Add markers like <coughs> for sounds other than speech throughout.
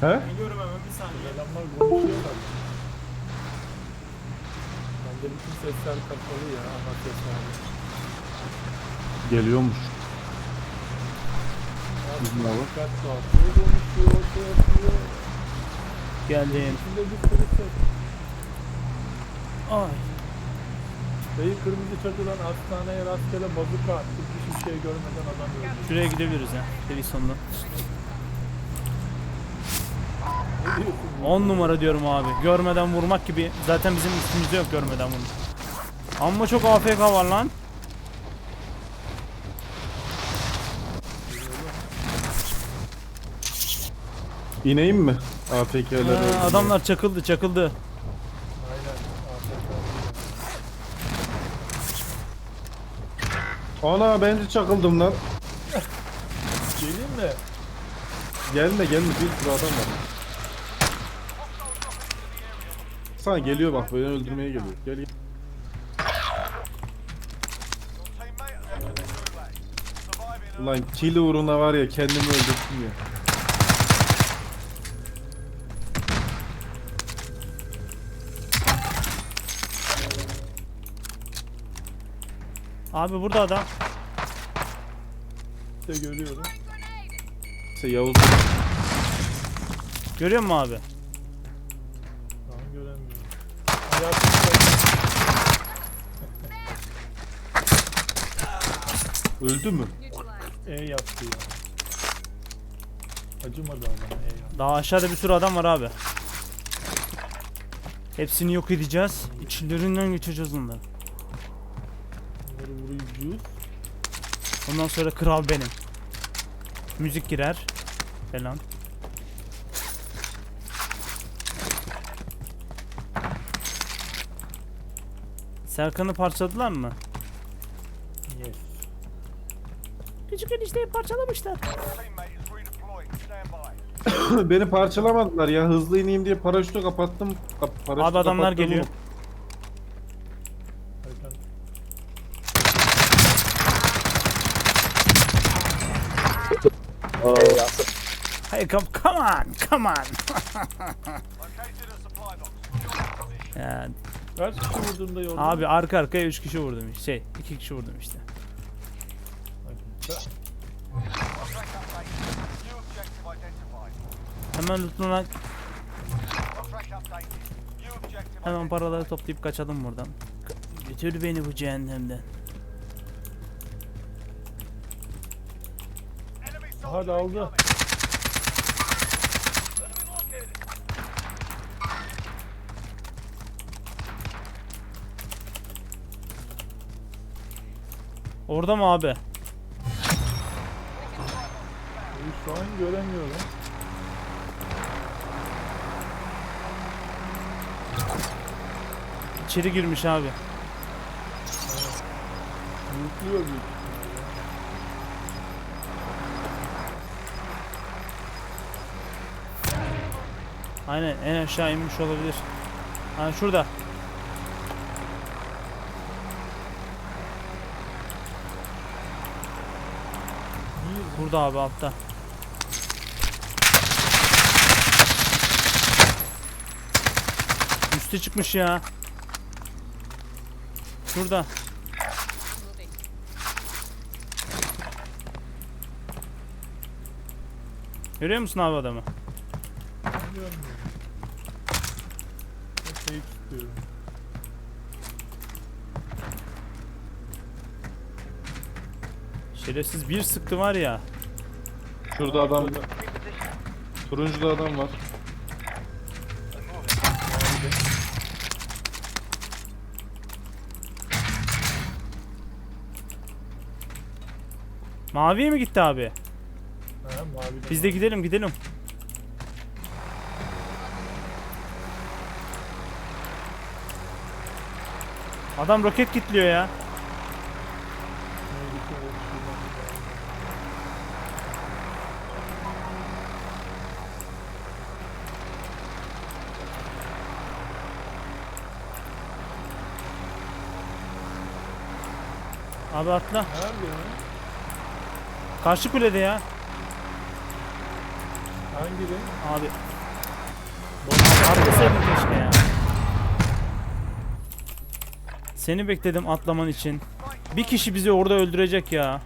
He? Geliyorum hemen bir saniye. Adamlar konuşuyorlar. Bende bütün sesler kapalı ya. Ana sesler. Geliyormuş. Bizim hava. Dikkat dağıtıyor, konuşuyor, şey yapıyor. Geldim. İçinde bir sürü ses. Ay. Dayı kırmızı çatıdan hastaneye rastgele bazuka attı. Hiçbir şey görmeden adam öldü. Şuraya gidebiliriz ha. Deli sonunda. Ne diyorsun? 10 numara diyorum abi. Görmeden vurmak gibi. Zaten bizim üstümüzde yok görmeden vurmak. Amma çok AFK var lan. İneyim mi? AFK'ler. Ha, adamlar çakıldı çakıldı. Aynen. AFK. Ana ben de çakıldım lan. Geleyim mi? Gelme gelme bir sürü adam var. Sana geliyor bak beni öldürmeye geliyor. Gel gel. Ulan kill uğruna var ya kendimi öldürdüm ya. Abi burada adam. İşte görüyorum. İşte Yavuz Görüyor musun abi? An göremiyorum. Öldü mü? E yaptı ya. Acımadı adama E yaptı. Daha aşağıda bir sürü adam var abi. Hepsini yok edeceğiz. İçlerinden geçeceğiz onları. Vuruyucuyuz. Ondan sonra kral benim. Müzik girer. Falan. Serkan'ı parçaladılar mı? Yes. Küçük enişteyi parçalamışlar. <coughs> Beni parçalamadılar ya hızlı ineyim diye paraşütü kapattım. Kap paraşütü Abi adamlar kapattım. geliyor. Hey come, come on, come on. <laughs> ya, Kaç kişi vurdun da yolda? abi arka arkaya 3 kişi vurdum. Şey 2 kişi vurdum işte. Hemen lootuna hemen paraları toplayıp kaçalım buradan. Götür beni bu cehennemden. Hadi aldı. Orada mı abi? Şu an göremiyorum. İçeri girmiş abi. Yutluyor büyük Aynen en aşağı inmiş olabilir. Ha şurada. Burada abi altta. Üste çıkmış ya. Şurada. Görüyor musun abi adamı? Görmüyorum. Şey tutuyorum. Şerefsiz bir sıktı var ya. Şurada adam Turuncuda adam var. Maviye mi gitti abi? Ha mavi de Biz de gidelim gidelim. Adam roket kilitliyor ya. Abi atla. Nerede ya? Karşı kulede ya. Hangi renk? Abi. Atlasaydın keşke ya. Seni bekledim atlaman için. Bir kişi bizi orada öldürecek ya.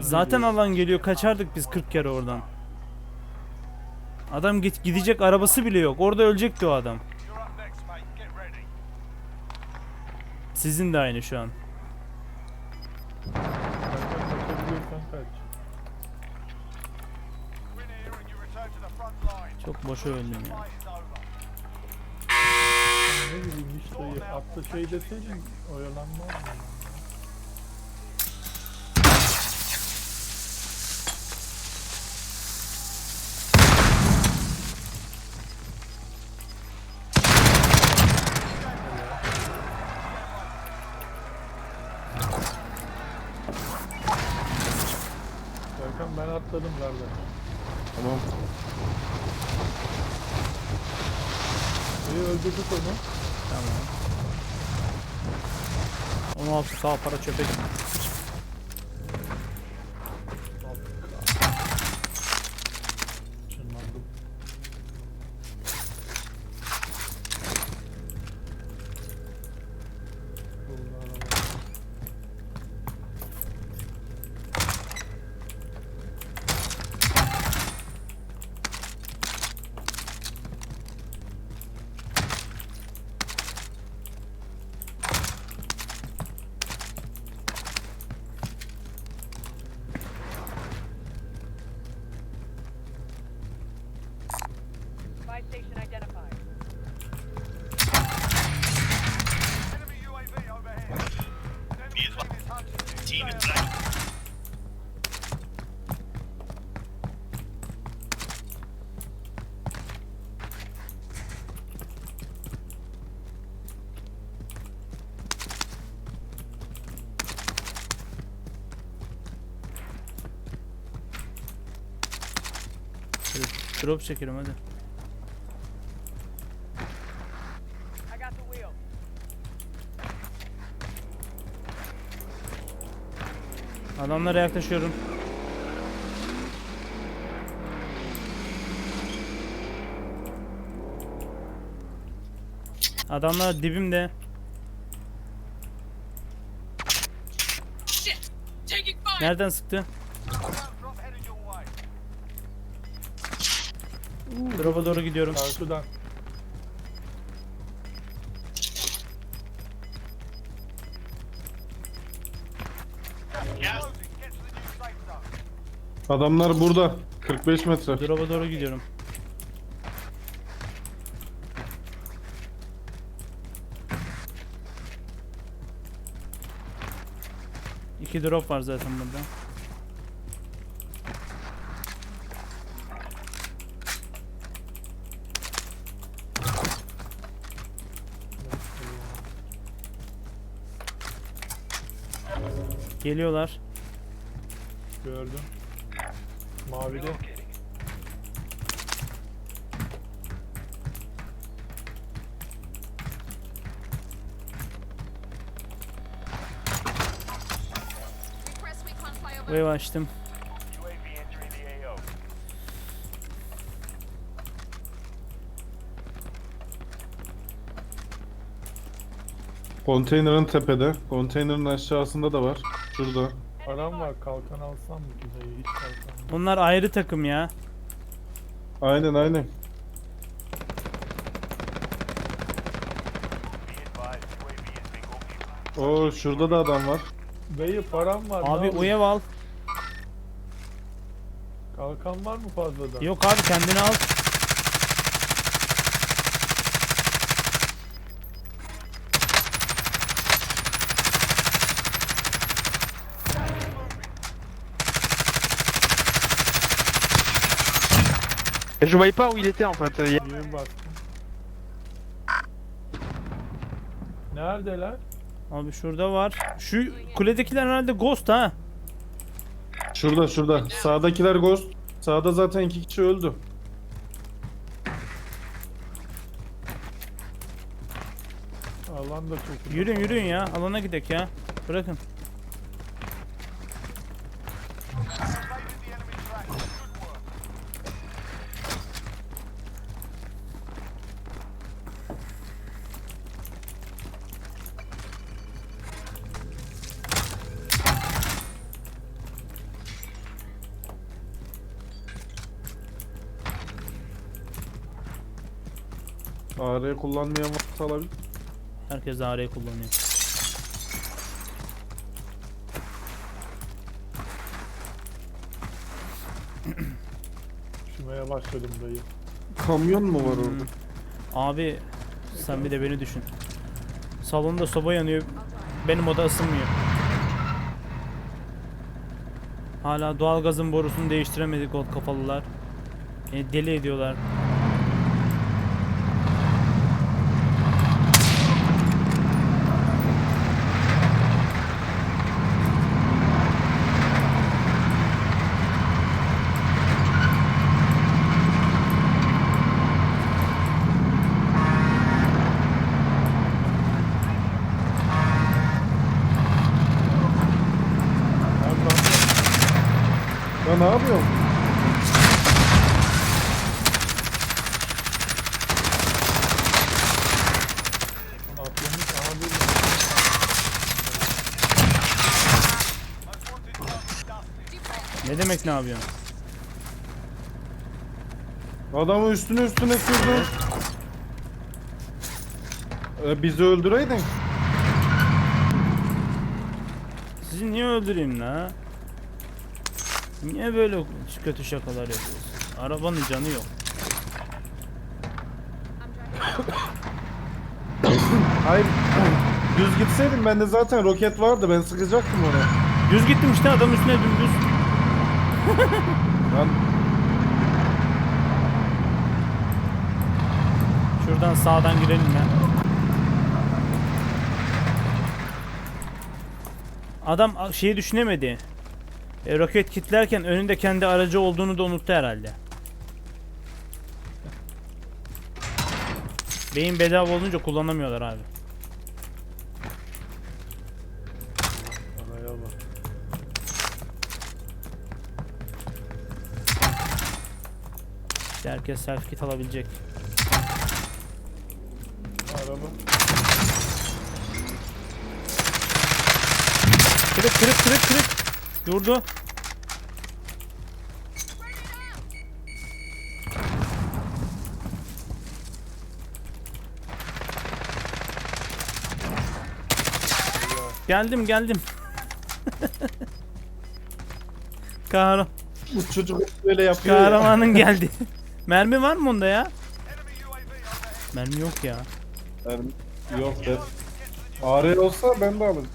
Zaten, alan geliyor kaçardık biz 40 kere oradan. Adam git gidecek arabası bile yok. Orada ölecekti o adam. Sizin de aynı şu an. Çok boşa öldüm ya. Ne bileyim dayı. Atla şey deseydin oyalanmaz mı? Serkan ben atladım kardeş. Tamam. İyi öldürdük onu. Tamam. 16 sağ para çöpe gitti. Drop çekelim hadi. Adamlara yaklaşıyorum. Adamlar dibimde. Nereden sıktı? Drop'a doğru gidiyorum. Karşıdan. Adamlar burada. 45 metre. Drop'a doğru gidiyorum. İki drop var zaten burada. Geliyorlar. Gördüm. Mavide. Wave açtım. Konteynerin tepede. Konteynerin aşağısında da var. Şurada. Param var kalkan alsam mı ki dayı hiç kalkan yok. Onlar ayrı takım ya. Aynen aynen. Oo şurada da adam var. Dayı param var. ne Abi uyev al. Kalkan var mı fazladan? Yok abi kendini al. Je voyais pas où il était en fait. Il y a- Yeni bastım. Neredeler? Abi şurada var. Şu kuledekiler herhalde ghost ha. Şurada şurada. Sağdakiler ghost. Sağda zaten iki kişi öldü. Alan da çok. Yürüyün yürüyün ya. Alana gidek ya. Bırakın. Kullanmayan varsa alabilir. Herkes AR kullanıyor. Üşümeye başladım dayı. Kamyon mu var orada? Abi sen bir de beni düşün. Salonda soba yanıyor. Benim oda ısınmıyor. Hala doğalgazın borusunu değiştiremedik o kafalılar. Beni deli ediyorlar. Ya ne yapıyorsun? Lan atlamış abi. Most wanted target dusted. Ne demek ne yapıyorsun? Adamı üstüne üstüne sürdün. Ee, bizi öldüreydin. Sizi niye öldüreyim la? Niye böyle kötü şakalar yapıyorsun? Arabanın canı yok. Hayır. Düz gitseydin bende zaten roket vardı ben sıkacaktım ona. Düz gittim işte adam üstüne dümdüz. Ben Şuradan sağdan girelim ya. Adam şeyi düşünemedi. E, roket kitlerken önünde kendi aracı olduğunu da unuttu herhalde. Beyin bedava olunca kullanamıyorlar abi. İşte herkes selfie kit alabilecek. Araba. Kırık kırık kırık kırık. Durdu. Geldim geldim. <laughs> Kahraman, bu çocuk böyle yapıyor ya. kahramanın geldi. <laughs> Mermi var mı onda ya? Mermi yok ya. Yani yok def. AR olsa ben de alırım.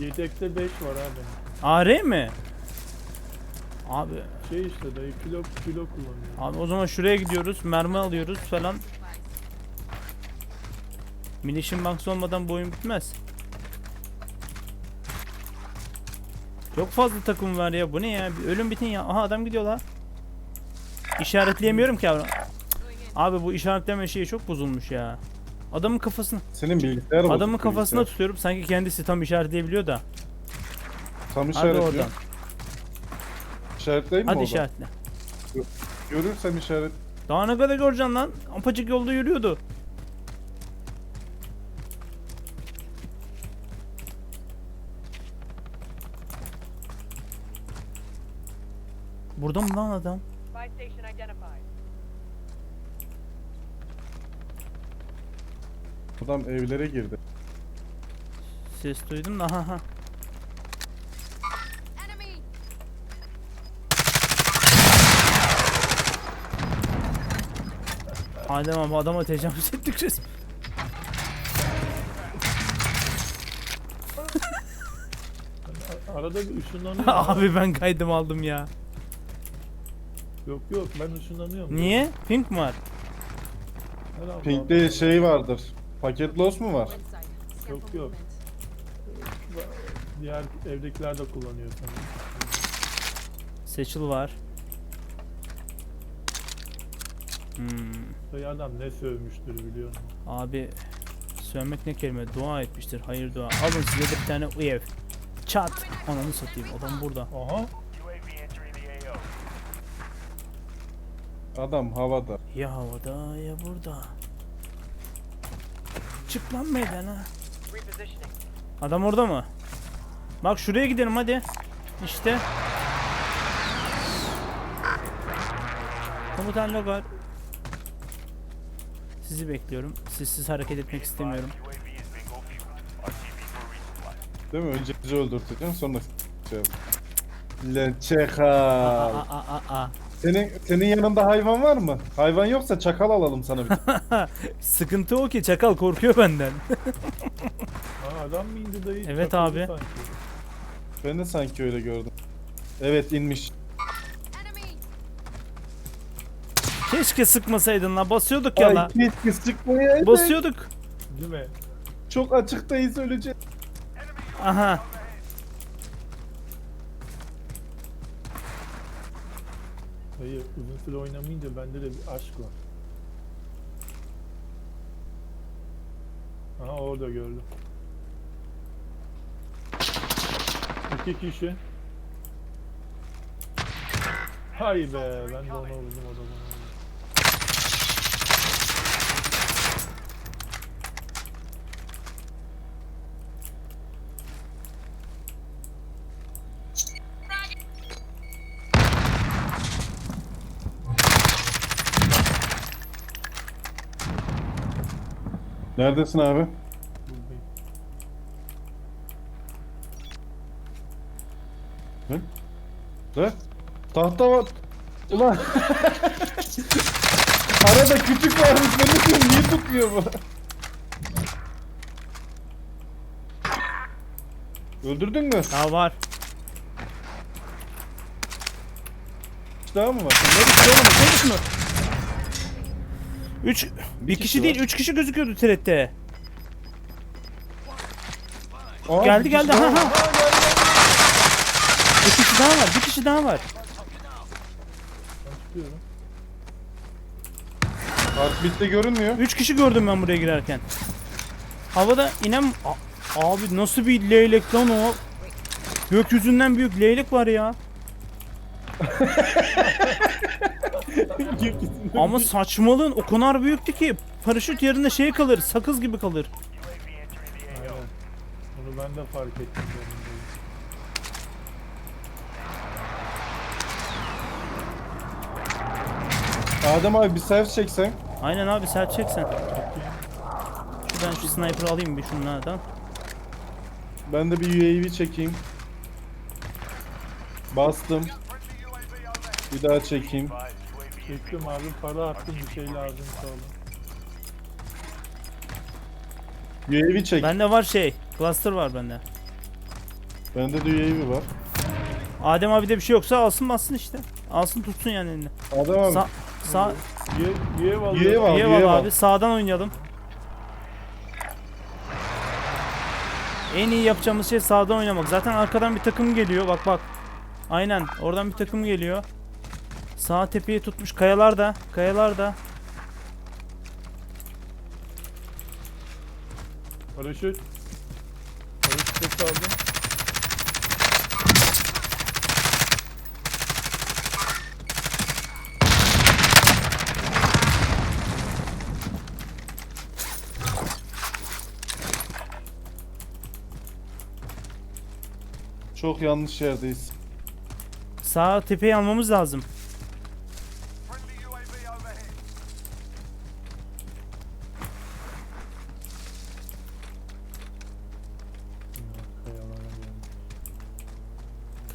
Yedekte 5 var abi. AR mi? Abi, Şey işte dayı kilo kilo kullanıyor. abi o zaman şuraya gidiyoruz, mermi alıyoruz falan. Munition box olmadan bu oyun bitmez. Çok fazla takım var ya. Bu ne ya? Bir ölüm bitin ya. Aha adam gidiyor la. İşaretleyemiyorum ki abi. Abi bu işaretleme şeyi çok bozulmuş ya. Adamın kafasını Senin bilgisayar bozuk adamın kafasına bilgisayar. tutuyorum. Sanki kendisi tam işaretleyebiliyor da. Tam Hadi işaretliyor. oradan. İşaretleyeyim mi Hadi oradan? işaretle. Görürsen işaret. Daha ne kadar göreceksin lan? Apacık yolda yürüyordu. Burada mı lan adam? Buy station identified. Adam evlere girdi. Ses duydum da ha ha. Enemy! Adem abi adama tecavüz ettik resmen. Arada bir ışınlanıyor. <laughs> abi ben kaydım aldım ya. Yok yok ben ışınlanıyorum. Niye? Pink mi var? Herhalde Pink'te şey vardır. Paket loss mu var? Yok, yok. Diğer evdekiler de kullanıyor sanırım. Seçil var. Hmm. Dayı adam ne sövmüştür biliyor musun? Abi Sövmek ne kelime? Dua etmiştir. Hayır dua. Alın size de bir tane UEV. Çat. Ananı satayım. Adam burada. Aha. Adam havada. Ya havada ya burada. Çık lan meydana. Adam orada mı? Bak şuraya gidelim hadi. İşte. Komutan Logar. Sizi bekliyorum. Sizsiz hareket etmek istemiyorum. Değil mi? Önce bizi öldürteceğim sonra çakal. Aa, aa, aa, aa. Senin senin yanında hayvan var mı? Hayvan yoksa çakal alalım sana bir tane. <laughs> Sıkıntı o ki çakal korkuyor benden. <laughs> Ha, adam mı indi dayı? Evet Çakıldı abi. sanki. ben de sanki öyle gördüm. Evet inmiş. Keşke sıkmasaydın la basıyorduk ya la. Ay keşke sıkmaya. Basıyorduk. Değil mi? Çok açıktayız öleceğiz. Aha. Dayı uzun süre oynamayınca bende de bir aşk var. Aha orada gördüm. İki kişi. Hay be ben de ona vurdum o da bana vurdu. Neredesin abi? Buradayım. Ne? Tahta var. Ulan. <laughs> Arada küçük varmış. Ben de diyorum niye tutmuyor bu? Öldürdün mü? Daha var. Hiç daha mı var? Konmuş mu? Üç, bir kişi, kişi değil, var. üç kişi gözüküyordu TRT'de. Aa, Geldi geldi. Ha ha. Bir kişi daha var. Bir kişi daha var. Ben çıkıyorum. Heartbeat'te görünmüyor. Üç kişi gördüm ben buraya girerken. Havada inen... A- abi nasıl bir leylek lan o? Gökyüzünden büyük leylek var ya. <laughs> Ama saçmalığın o kadar büyüktü ki paraşüt yerine şey kalır, sakız gibi kalır. Aynen. Bunu ben de fark ettim. Adem abi bir selfie çeksen. Aynen abi sen çeksen. Şuradan şu sniper'ı alayım bir şunlardan. Ben de bir UAV çekeyim. Bastım. Bir daha çekeyim. UAV Çektim abi para attım bir şey lazım sağ olun. UAV çek. Bende var şey, cluster var bende. Bende de UAV var. Adem abi de bir şey yoksa alsın bassın işte. Alsın tutsun yani elinde. Adem abi. Sa sağ. Üye var. iyi üye var var. abi. Sağdan oynayalım. En iyi yapacağımız şey sağdan oynamak. Zaten arkadan bir takım geliyor. Bak bak. Aynen. Oradan bir takım geliyor. Sağ tepeyi tutmuş. Kayalarda. Kayalarda. Paraşüt. Paraşüt aldım. Çok yanlış yerdeyiz. Sağ tepeyi almamız lazım.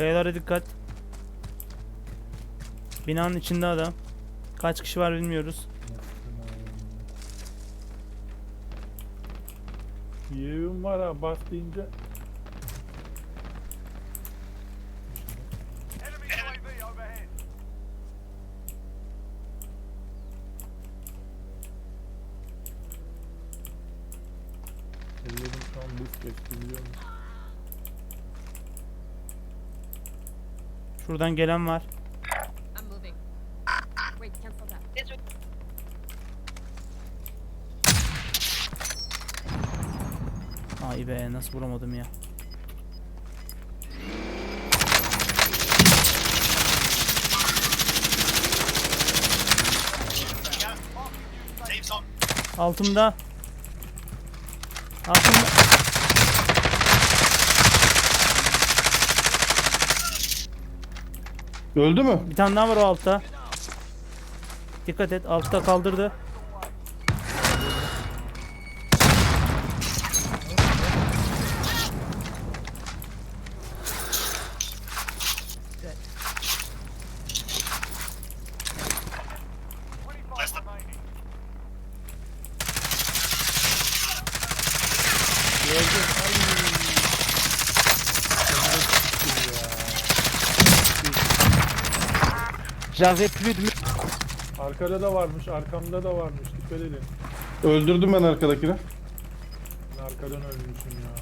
Kayalara dikkat. Binanın içinde adam. Kaç kişi var bilmiyoruz. Üyevim var ha bas. Enemy UAV overhead. Ellerim şu an buz kesti biliyor musun? Şuradan gelen var. Ay be nasıl vuramadım ya. Altımda. Altımda. Öldü mü? Bir tane daha var o altta. Dikkat et altta kaldırdı. J'avais plus de... Arkada da varmış, arkamda da varmış. Dikkat edin. Öldürdüm ben arkadakini. Ben arkadan ölmüşüm ya.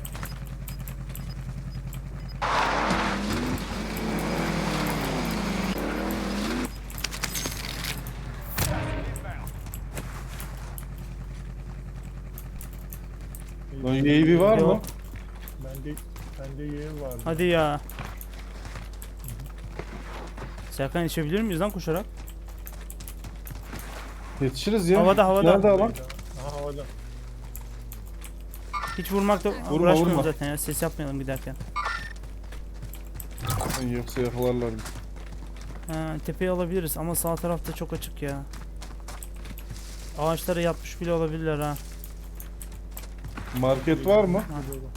Lan UAV var mı? Bende, bende yeğen vardı. Hadi ya. Serkan içebilir miyiz lan koşarak? Yetişiriz ya. Havada, havada. Nerede alan? Aha havada. Hiç vurmakta Vurma, uğraşmıyorum vurma. zaten ya. Ses yapmayalım giderken. Ay, Yoksa yakalarlar bizi. Ha, tepeyi alabiliriz ama sağ tarafta çok açık ya. Ağaçlara yatmış bile olabilirler ha. Market var mı? Üstü dolu.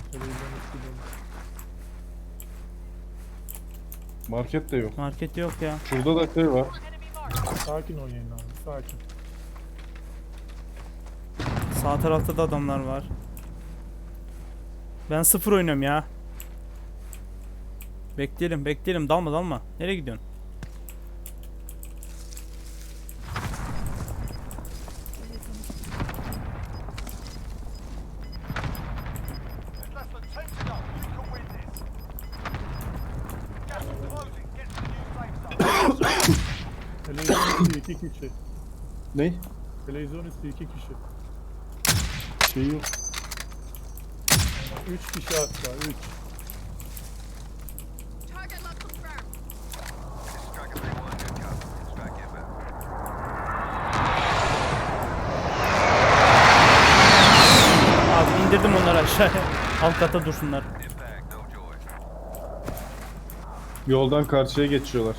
Market de yok. Market yok ya. Şurada da şey var. Sakin oynayın abi, sakin. Sağ tarafta da adamlar var. Ben sıfır oynuyorum ya. Bekleyelim bekleyelim dalma dalma. Nereye gidiyorsun? Televizyon üstü iki kişi. Ne? Televizyon üstü iki kişi. Şey yok. Üç kişi hatta, üç. Abi indirdim onları aşağıya. Alt kata dursunlar. Yoldan karşıya geçiyorlar.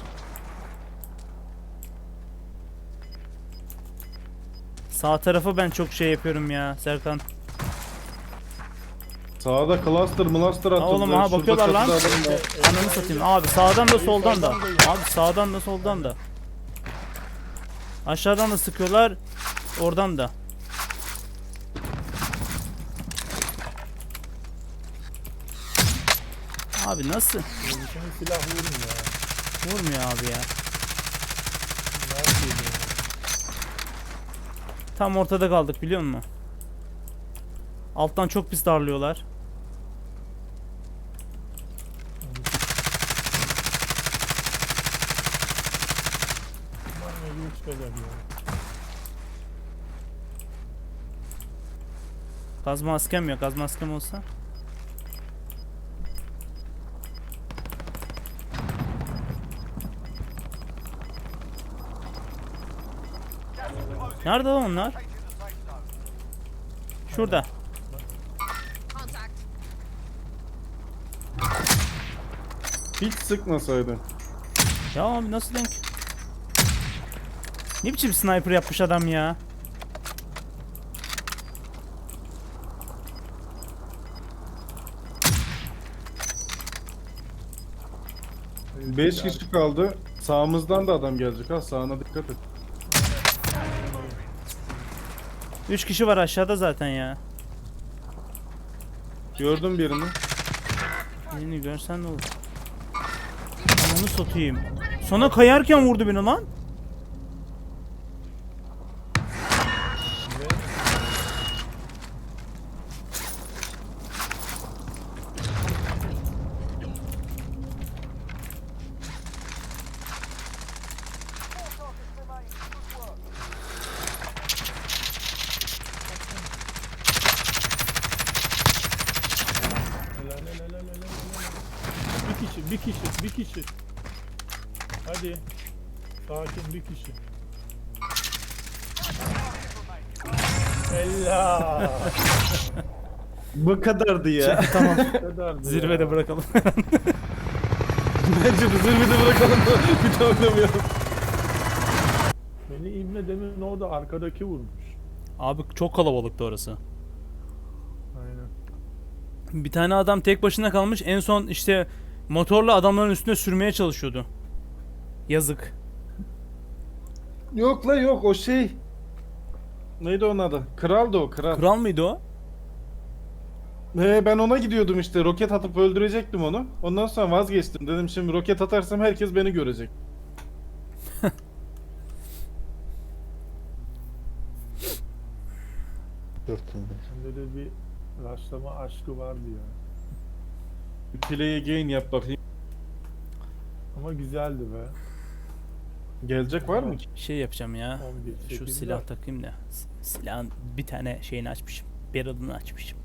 Sağ tarafı ben çok şey yapıyorum ya Serkan. Sağda cluster cluster atıldı. Ha oğlum ha Şurada bakıyorlar lan. var. Ananı satayım. Abi sağdan da soldan da. Abi sağdan da soldan da. Aşağıdan da sıkıyorlar. Oradan da. Abi nasıl? Televizyon silah vurmuyor ya. Vurmuyor abi ya. Ya? Tam ortada kaldık biliyor musun? Alttan çok pis darlıyorlar. Gaz maskem yok. Gaz maskem olsa. Nerede lan onlar? Şurada. Hiç sıkmasaydın. Ya abi nasıl denk? Ne biçim sniper yapmış adam ya? Evet, 5 silah- kişi kaldı. Sağımızdan da adam gelecek ha. Sağına dikkat et. 3 kişi var aşağıda zaten ya. Gördüm birini. Birini görsen ne olur? Ananı satayım. Sana kayarken vurdu beni lan. Kişi. Hadi. Sakin bir kişi. Helal. Bu kadardı ya. tamam. Ne kadardı Zirvede ya. bırakalım. Bence de zirvede bırakalım <laughs> bir daha oynamayalım. Beni İbne demin orada arkadaki vurmuş. Abi çok kalabalıktı orası. Aynen. Bir tane adam tek başına kalmış. En son işte motorla adamların üstüne sürmeye çalışıyordu. Yazık. Yok la yok o şey. Neydi onun adı? Kral da o kral. Kral mıydı o? He, ben ona gidiyordum işte roket atıp öldürecektim onu. Ondan sonra vazgeçtim. Dedim şimdi roket atarsam herkes beni görecek. <laughs> Sende de bir rastlama aşkı vardı ya. Bir Play again yap bakayım. Ama güzeldi be. Gelecek var mı ki? Şey yapacağım ya. 11, Şu 8 silah takayım da. Silahın bir tane şeyini açmışım. Barrel'ını açmışım.